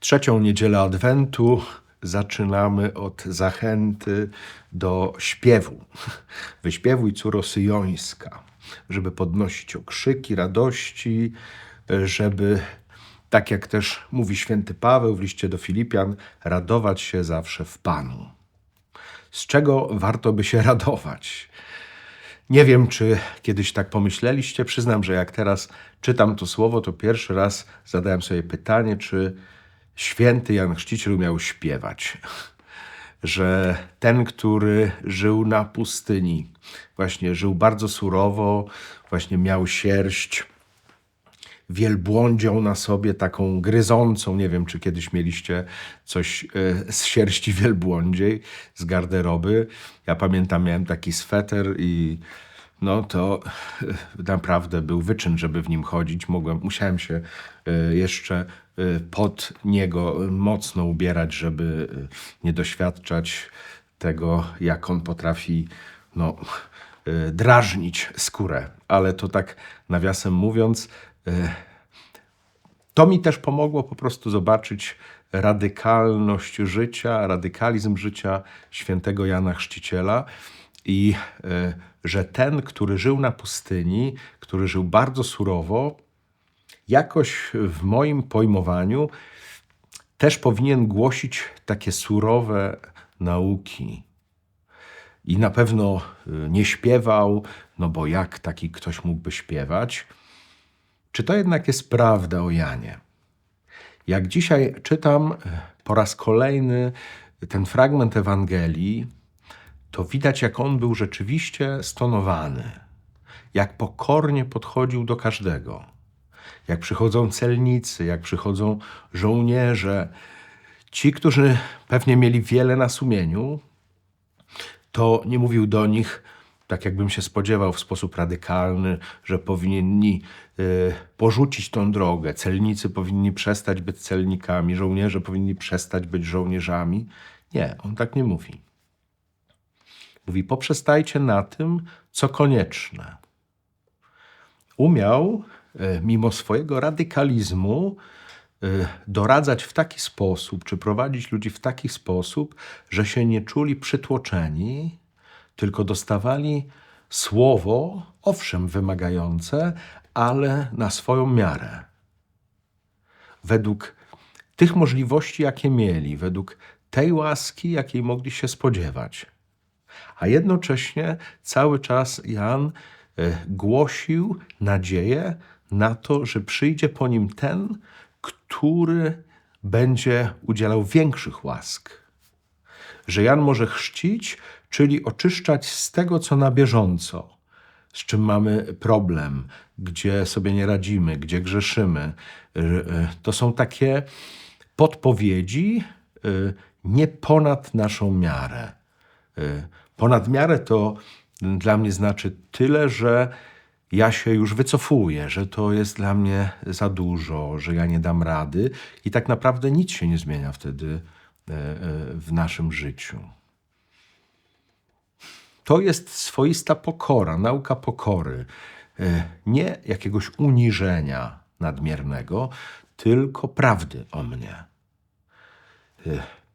Trzecią niedzielę Adwentu zaczynamy od zachęty do śpiewu. Wyśpiewuj córo syjońska, żeby podnosić okrzyki radości, żeby, tak jak też mówi święty Paweł w liście do Filipian, radować się zawsze w Panu. Z czego warto by się radować? Nie wiem, czy kiedyś tak pomyśleliście. Przyznam, że jak teraz czytam to słowo, to pierwszy raz zadałem sobie pytanie, czy święty Jan Chrzciciel miał śpiewać. Że ten, który żył na pustyni, właśnie żył bardzo surowo, właśnie miał sierść wielbłądzią na sobie, taką gryzącą. Nie wiem, czy kiedyś mieliście coś e, z sierści wielbłądziej, z garderoby. Ja pamiętam, miałem taki sweter i no to e, naprawdę był wyczyn, żeby w nim chodzić. Mogłem, musiałem się e, jeszcze pod niego mocno ubierać, żeby nie doświadczać tego, jak on potrafi no, drażnić skórę. Ale to tak nawiasem mówiąc, to mi też pomogło po prostu zobaczyć radykalność życia, radykalizm życia świętego Jana Chrzciciela i e, że ten, który żył na pustyni, który żył bardzo surowo, jakoś w moim pojmowaniu też powinien głosić takie surowe nauki. I na pewno e, nie śpiewał, no bo jak taki ktoś mógłby śpiewać? Czy to jednak jest prawda o Janie? Jak dzisiaj czytam e, po raz kolejny ten fragment Ewangelii, to widać, jak on był rzeczywiście stonowany, jak pokornie podchodził do każdego, jak przychodzą celnicy, jak przychodzą żołnierze, ci, którzy pewnie mieli wiele na sumieniu, to nie mówił do nich, tak jakbym się spodziewał, w sposób radykalny, że powinni y, porzucić tą drogę. Celnicy powinni przestać być celnikami, żołnierze powinni przestać być żołnierzami. Nie, on tak nie mówi. Mówi: poprzestajcie na tym, co konieczne. Umiał, y, mimo swojego radykalizmu, y, doradzać w taki sposób, czy prowadzić ludzi w taki sposób, że się nie czuli przytłoczeni, tylko dostawali słowo, owszem, wymagające, ale na swoją miarę. Według tych możliwości, jakie mieli, według tej łaski, jakiej mogli się spodziewać. A jednocześnie cały czas Jan e, głosił nadzieję na to, że przyjdzie po nim ten, który będzie udzielał większych łask. Że Jan może chrzcić, czyli oczyszczać z tego, co na bieżąco, z czym mamy problem, gdzie sobie nie radzimy, gdzie grzeszymy. Y, y, to są takie podpowiedzi nie ponad naszą miarę. Ponad miarę to dla mnie znaczy tyle, że ja się już wycofuję, że to jest dla mnie za dużo, że ja nie dam rady i tak naprawdę nic się nie zmienia wtedy w naszym życiu. To jest swoista pokora, nauka pokory. Nie jakiegoś uniżenia nadmiernego, tylko prawdy o mnie.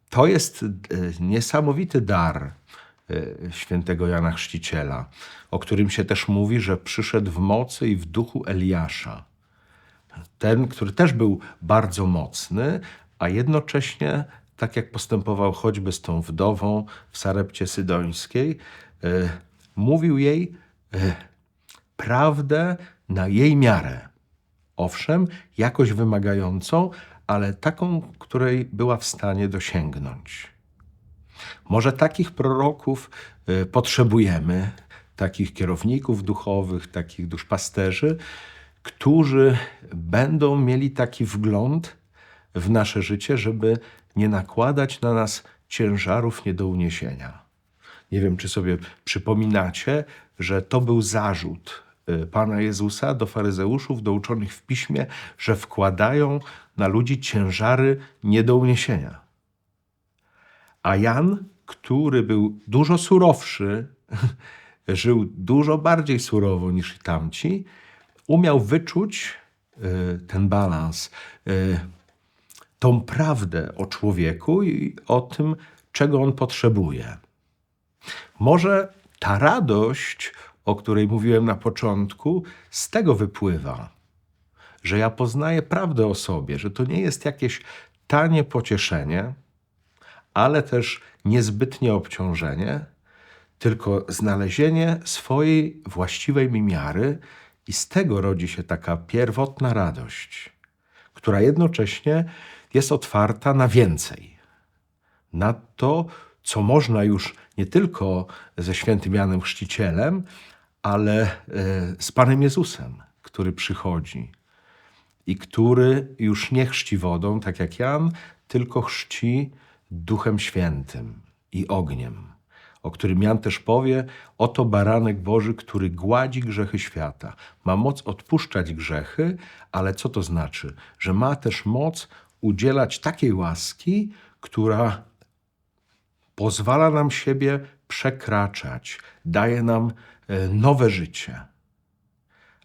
E, to jest e, niesamowity dar świętego Jana Chrzciciela, o którym się też mówi, że przyszedł w mocy i w duchu Eliasza. Ten, który też był bardzo mocny, a jednocześnie, tak jak postępował choćby z tą wdową w Sarepcie Sydońskiej, E, mówił jej e, prawdę na jej miarę. Owszem, jakoś wymagającą, ale taką, której była w stanie dosięgnąć. Może takich proroków e, potrzebujemy, takich kierowników duchowych, takich duszpasterzy, którzy będą mieli taki wgląd w nasze życie, żeby nie nakładać na nas ciężarów nie do uniesienia. Nie wiem, czy sobie przypominacie, że to był zarzut y, Pana Jezusa do faryzeuszów, do uczonych w piśmie, że wkładają na ludzi ciężary nie do uniesienia. A Jan, który był dużo surowszy, żył dużo bardziej surowo niż tamci, umiał wyczuć y, ten balans, y, tą prawdę o człowieku i o tym, czego on potrzebuje. Może ta radość, o której mówiłem na początku, z tego wypływa, że ja poznaję prawdę o sobie, że to nie jest jakieś tanie pocieszenie, ale też niezbytnie obciążenie, tylko znalezienie swojej właściwej mi miary i z tego rodzi się taka pierwotna radość, która jednocześnie jest otwarta na więcej. Na to, co można już nie tylko ze świętym Janem Chrzcicielem, ale e, z Panem Jezusem, który przychodzi i który już nie chrzci wodą, tak jak Jan, tylko chrzci Duchem Świętym i ogniem, o którym Jan też powie: Oto baranek Boży, który gładzi grzechy świata. Ma moc odpuszczać grzechy, ale co to znaczy? Że ma też moc udzielać takiej łaski, która pozwala nam siebie przekraczać, daje nam e, nowe życie.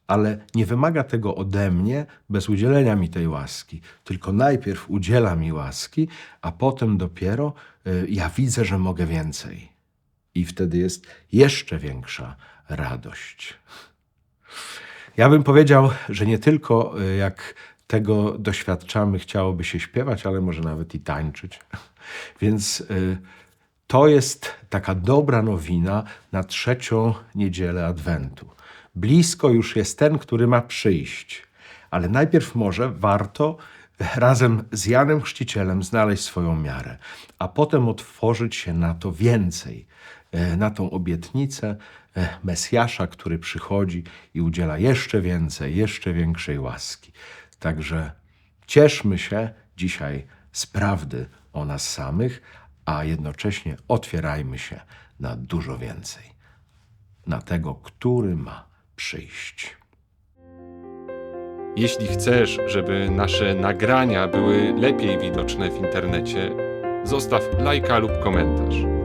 Ale nie wymaga tego ode mnie bez udzielenia mi tej łaski. Tylko najpierw udziela mi łaski, a potem dopiero e, ja widzę, że mogę więcej. I wtedy jest jeszcze większa radość. Ja bym powiedział, że nie tylko e, jak tego doświadczamy, chciałoby się śpiewać, ale może nawet i tańczyć. Więc to jest taka dobra nowina na trzecią niedzielę Adwentu. Blisko już jest ten, który ma przyjść, ale najpierw może warto razem z Janem Chrzcicielem znaleźć swoją miarę, a potem otworzyć się na to więcej, e, na tą obietnicę e, Mesjasza, który przychodzi i udziela jeszcze więcej, jeszcze większej łaski. Także cieszmy się dzisiaj z prawdy o nas samych, a jednocześnie otwierajmy się na dużo więcej, na tego, który ma przyjść. Jeśli chcesz, żeby nasze nagrania były lepiej widoczne w internecie, zostaw lajka lub komentarz.